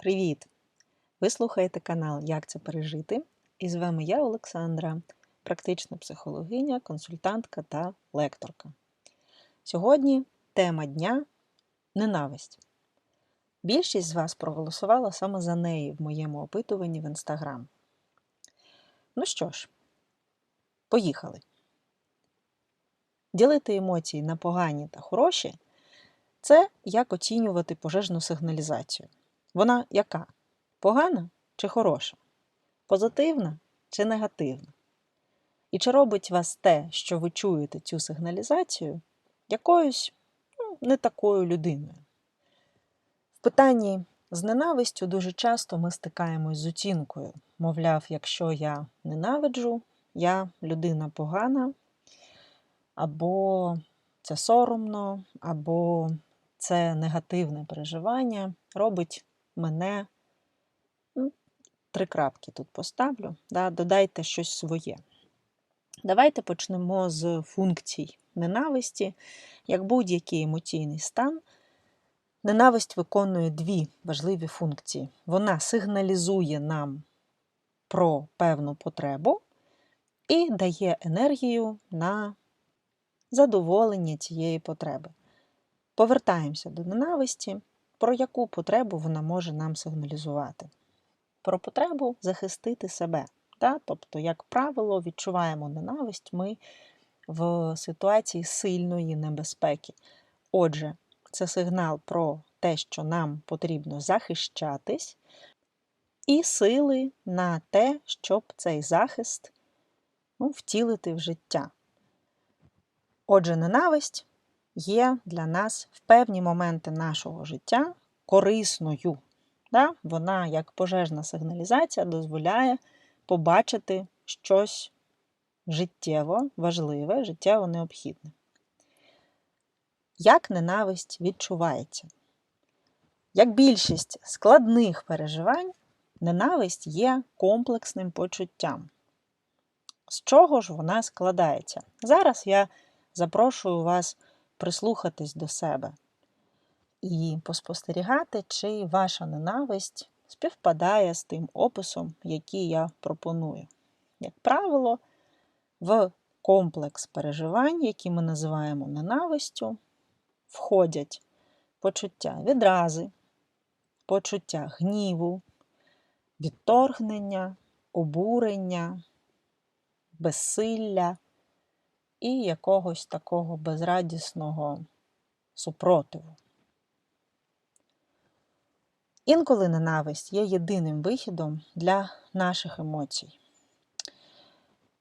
Привіт! Ви слухаєте канал Як це пережити? І з вами я, Олександра, практична психологиня, консультантка та лекторка. Сьогодні тема дня ненависть. Більшість з вас проголосувала саме за неї в моєму опитуванні в інстаграм. Ну що ж, поїхали. Ділити емоції на погані та хороші це як оцінювати пожежну сигналізацію. Вона яка? Погана чи хороша? Позитивна чи негативна? І чи робить вас те, що ви чуєте цю сигналізацію, якоюсь ну, не такою людиною? В питанні з ненавистю дуже часто ми стикаємось з оцінкою. Мовляв, якщо я ненавиджу, я людина погана, або це соромно, або це негативне переживання робить мене. Ну, Три крапки тут поставлю, да, додайте щось своє. Давайте почнемо з функцій ненависті. Як будь-який емоційний стан, ненависть виконує дві важливі функції. Вона сигналізує нам про певну потребу і дає енергію на задоволення цієї потреби. Повертаємося до ненависті, про яку потребу вона може нам сигналізувати. Про потребу захистити себе. Да? Тобто, як правило, відчуваємо ненависть ми в ситуації сильної небезпеки. Отже, це сигнал про те, що нам потрібно захищатись, і сили на те, щоб цей захист ну, втілити в життя. Отже, ненависть є для нас в певні моменти нашого життя корисною. Да? Вона, як пожежна сигналізація, дозволяє побачити щось життєво важливе, життєво необхідне. Як ненависть відчувається? Як більшість складних переживань, ненависть є комплексним почуттям. З чого ж вона складається? Зараз я запрошую вас прислухатись до себе і поспостерігати, чи ваша ненависть співпадає з тим описом, який я пропоную. Як правило, в комплекс переживань, які ми називаємо ненавистю, входять почуття відрази, почуття гніву, відторгнення, обурення, безсилля і якогось такого безрадісного супротиву. Інколи ненависть є єдиним вихідом для наших емоцій.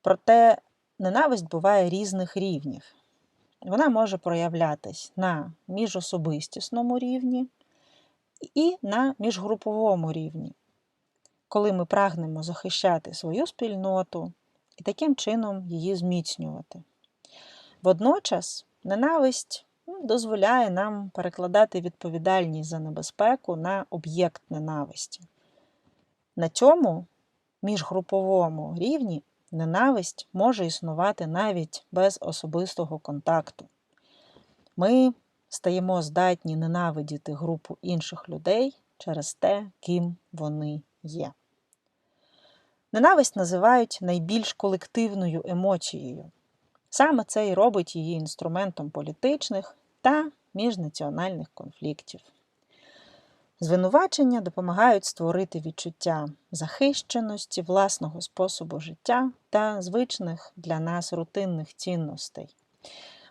Проте ненависть буває різних рівнів. Вона може проявлятись на міжособистісному рівні і на міжгруповому рівні, коли ми прагнемо захищати свою спільноту і таким чином її зміцнювати. Водночас ненависть ну, дозволяє нам перекладати відповідальність за небезпеку на об'єкт ненависті. На цьому міжгруповому рівні ненависть може існувати навіть без особистого контакту. Ми стаємо здатні ненавидіти групу інших людей через те, ким вони є. Ненависть називають найбільш колективною емоцією. Саме це і робить її інструментом політичних та міжнаціональних конфліктів. Звинувачення допомагають створити відчуття захищеності, власного способу життя та звичних для нас рутинних цінностей.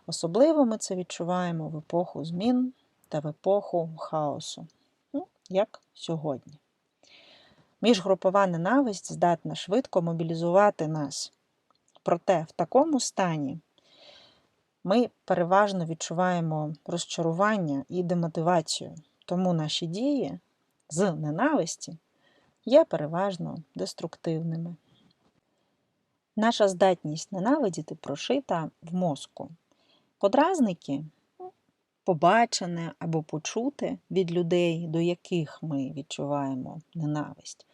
Особливо ми це відчуваємо в епоху змін та в епоху хаосу, ну, як сьогодні. Міжгрупова ненависть здатна швидко мобілізувати нас. Проте в такому стані ми переважно відчуваємо розчарування і демотивацію, тому наші дії з ненависті є переважно деструктивними. Наша здатність ненавидіти прошита в мозку. Подразники ну, побачене або почути від людей, до яких ми відчуваємо ненависть,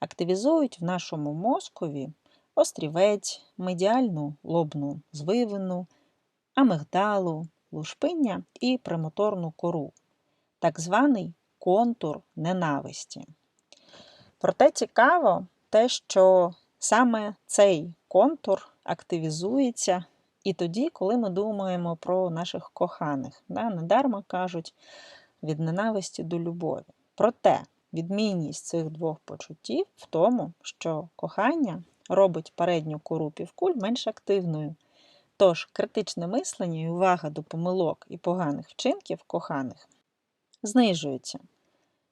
активізують в нашому мозкові острівець, медіальну лобну звивину, амигдалу, лушпиння і премоторну кору, так званий контур ненависті. Проте цікаво те, що саме цей контур активізується і тоді, коли ми думаємо про наших коханих. Да? Недарма кажуть від ненависті до любові. Проте відмінність цих двох почуттів в тому, що кохання робить передню кору півкуль менш активною. Тож критичне мислення і увага до помилок і поганих вчинків коханих знижується.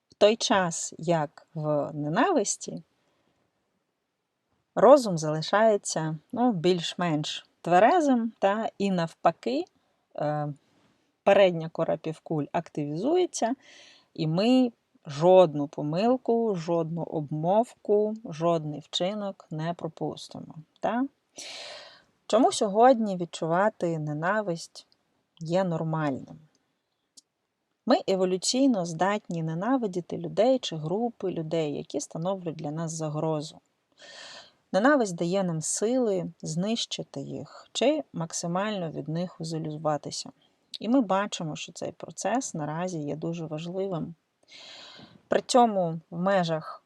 В той час, як в ненависті, розум залишається ну, більш-менш тверезим, та, і навпаки, е, передня кора півкуль активізується, і ми жодну помилку, жодну обмовку, жодний вчинок не пропустимо. Та? Чому сьогодні відчувати ненависть є нормальним? Ми еволюційно здатні ненавидіти людей чи групи людей, які становлять для нас загрозу. Ненависть дає нам сили знищити їх чи максимально від них ізолюватися. І ми бачимо, що цей процес наразі є дуже важливим. При цьому в межах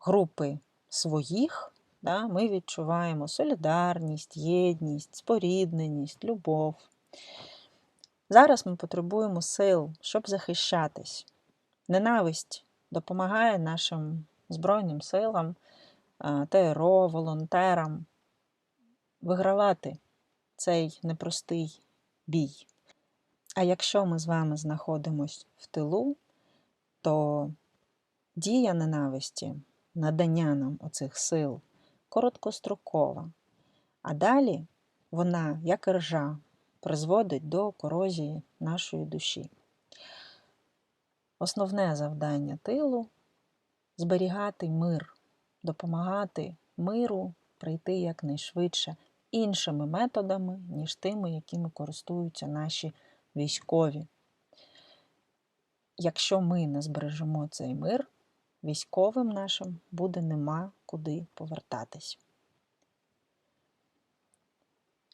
групи своїх да, ми відчуваємо солідарність, єдність, спорідненість, любов. Зараз ми потребуємо сил, щоб захищатись. Ненависть допомагає нашим Збройним силам, ТРО, волонтерам вигравати цей непростий бій. А якщо ми з вами знаходимось в тилу, то дія ненависті, надання нам оцих сил короткострокова, а далі вона, як ржа, призводить до корозії нашої душі. Основне завдання тилу зберігати мир, допомагати миру прийти якнайшвидше іншими методами, ніж тими, якими користуються наші військові. Якщо ми не збережемо цей мир, військовим нашим буде нема куди повертатись.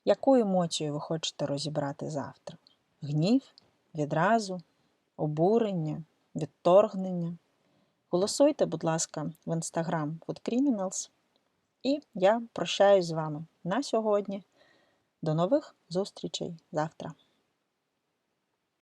Яку емоцію ви хочете розібрати завтра? Гнів, відразу, обурення, відторгнення? Голосуйте, будь ласка, в Instagram Food Criminals. І я прощаюсь з вами на сьогодні. До нових зустрічей завтра!